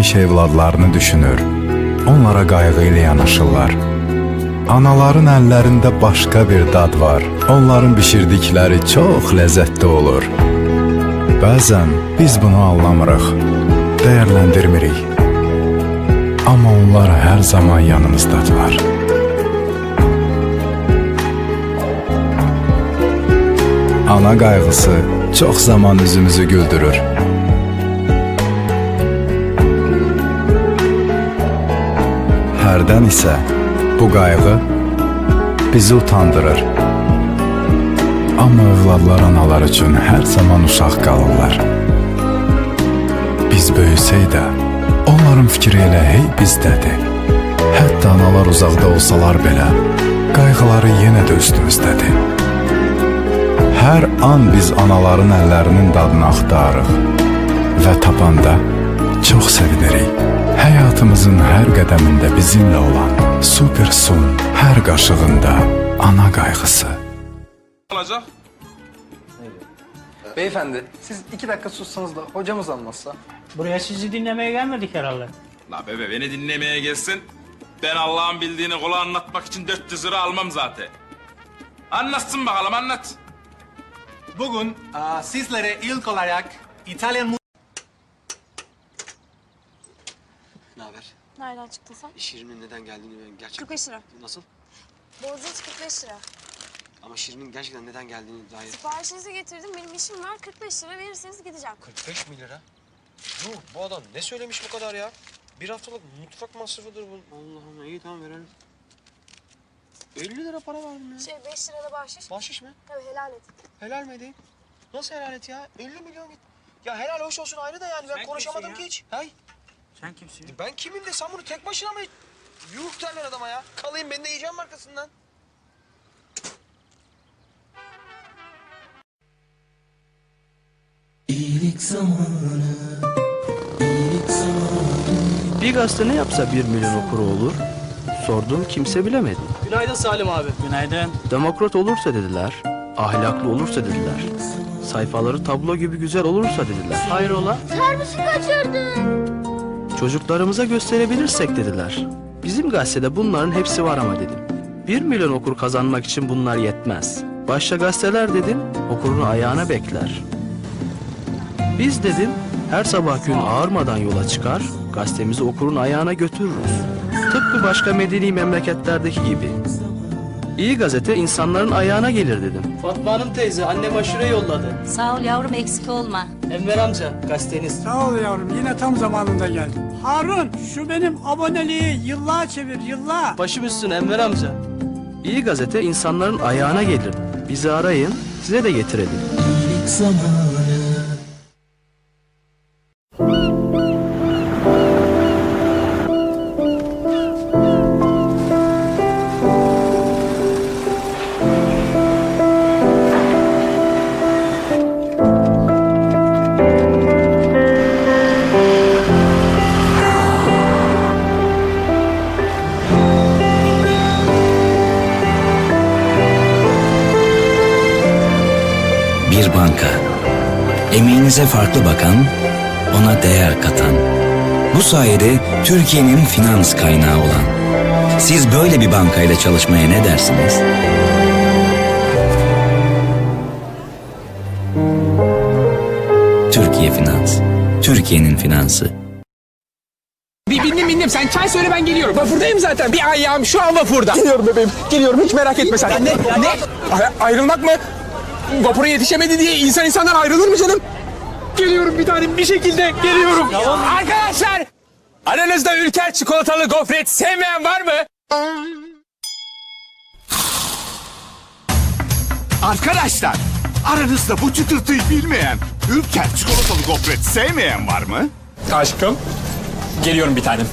həmişə evladlarını düşünür. Onlara qayğı ilə yanaşırlar. Anaların əllərində başqa bir dad var. Onların bişirdikləri çox ləzzətli olur. Bəzən biz bunu anlamırıq, dəyərləndirmirik. Amma onlar hər zaman yanımızdadılar. Ana qayğısı çox zaman üzümüzü güldürür. Hərdən isə bu qayğı bizi utandırır. Amma övladlar analar üçün hər zaman uşaq qalırlar. Biz böyüsək də, onların fikri elə hey bizdədir. Hətta analar uzaqda olsalar belə, qayğıları yenə də üstümüzdədir. Hər an biz anaların əllərinin dadını axtarırıq və tapanda çox sevinirik. Həyatımızın hər qədəmində bizimlə olan Super Sun hər qaşığında ana qayğısı. olacak? Beyefendi siz iki dakika sussanız da hocamız anlatsa. Buraya sizi dinlemeye gelmedik herhalde. La bebe beni dinlemeye gelsin. Ben Allah'ın bildiğini kola anlatmak için 400 lira almam zaten. Anlatsın bakalım anlat. Bugün aa, sizlere ilk olarak İtalyan Nereden çıktın sen? Şirin'in neden geldiğini ben gerçekten... 45 lira. Nasıl? Boğaziçi 45 lira. Ama Şirin'in gerçekten neden geldiğini dair... Siparişinizi getirdim. Benim işim var. 45 lira verirseniz gideceğim. 45 mi lira? Yuh bu adam ne söylemiş bu kadar ya? Bir haftalık mutfak masrafıdır bu. Allah Allah iyi tamam verelim. 50 lira para verdim ya. Şey 5 lira da bahşiş. Bahşiş mi? Tabii helal et. Helal mi edeyim? Nasıl helal et ya? 50 milyon git. Ya helal hoş olsun ayrı da yani ben konuşamadım ki hiç. Hay? Sen kimsin? Ben kimim de sen bunu tek başına mı? Yuh derler adama ya. Kalayım ben de yiyeceğim arkasından. Bir gazete ne yapsa bir milyon okuru olur? Sordum kimse bilemedi. Günaydın Salim abi. Günaydın. Demokrat olursa dediler, ahlaklı olursa dediler, sayfaları tablo gibi güzel olursa dediler. Hayrola? Çocuklarımıza gösterebilirsek dediler. Bizim gazetede bunların hepsi var ama dedim. Bir milyon okur kazanmak için bunlar yetmez. Başta gazeteler dedim, okurunu ayağına bekler. Biz dedim, her sabah gün ağırmadan yola çıkar, gazetemizi okurun ayağına götürürüz. Tıpkı başka medeni memleketlerdeki gibi. İyi gazete insanların ayağına gelir dedim. Fatma Hanım teyze annem aşure yolladı. Sağ ol yavrum eksik olma. Enver amca gazeteniz. Sağ ol yavrum yine tam zamanında geldin. Harun şu benim aboneliği yıllığa çevir yıllığa. Başım üstüne Enver amca. İyi gazete insanların ayağına gelir. Bizi arayın, size de getirelim. Bir banka. Emeğinize farklı bakan, ona değer katan. Bu sayede Türkiye'nin finans kaynağı olan. Siz böyle bir bankayla çalışmaya ne dersiniz? Türkiye Finans. Türkiye'nin finansı. Bir bindim bindim sen çay söyle ben geliyorum. Vapurdayım zaten bir ayağım şu an vapurda. Geliyorum bebeğim geliyorum hiç merak etme sen. Ne? Ne? Ay- ayrılmak mı? Vapura yetişemedi diye insan insandan ayrılır mı canım? Geliyorum bir tanem bir şekilde geliyorum. Arkadaşlar aranızda ülker çikolatalı gofret sevmeyen var mı? Arkadaşlar, aranızda bu çıtırtıyı bilmeyen, ülker çikolatalı gofret sevmeyen var mı? Aşkım geliyorum bir tanem.